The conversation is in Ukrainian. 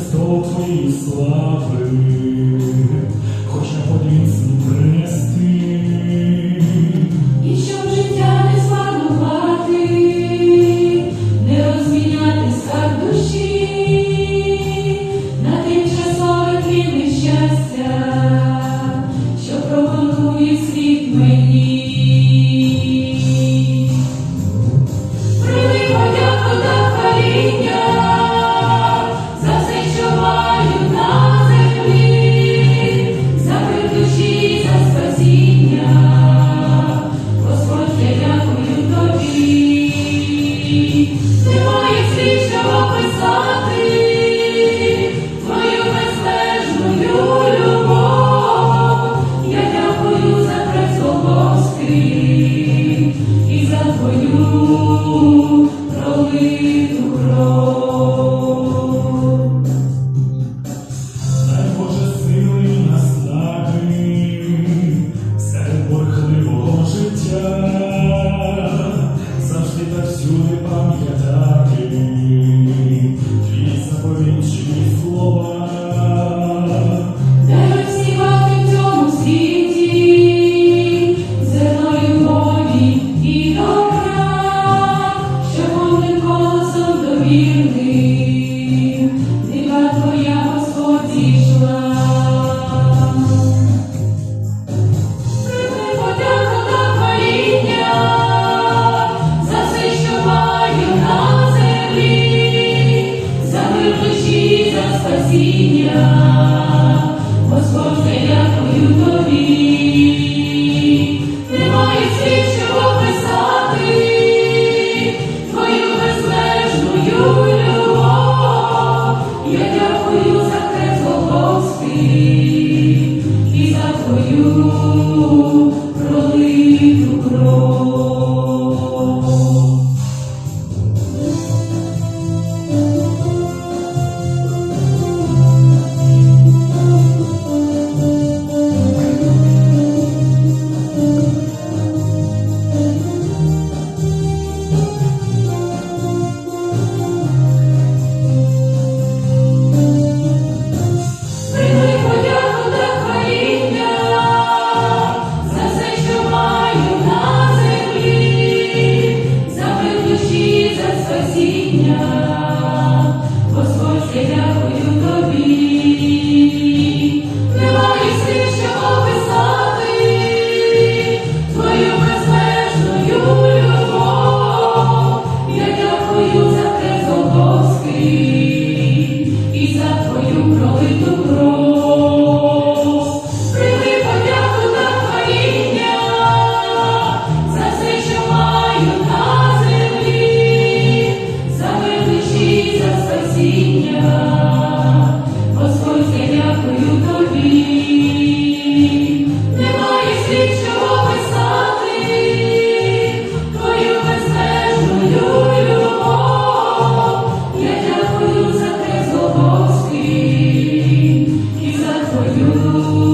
Христок твої слави. Abraham Господь, дякую тобі, немає слів, що описати, твою безмежну любов. Я дякую за хрест Голгофський і за твою. Oh.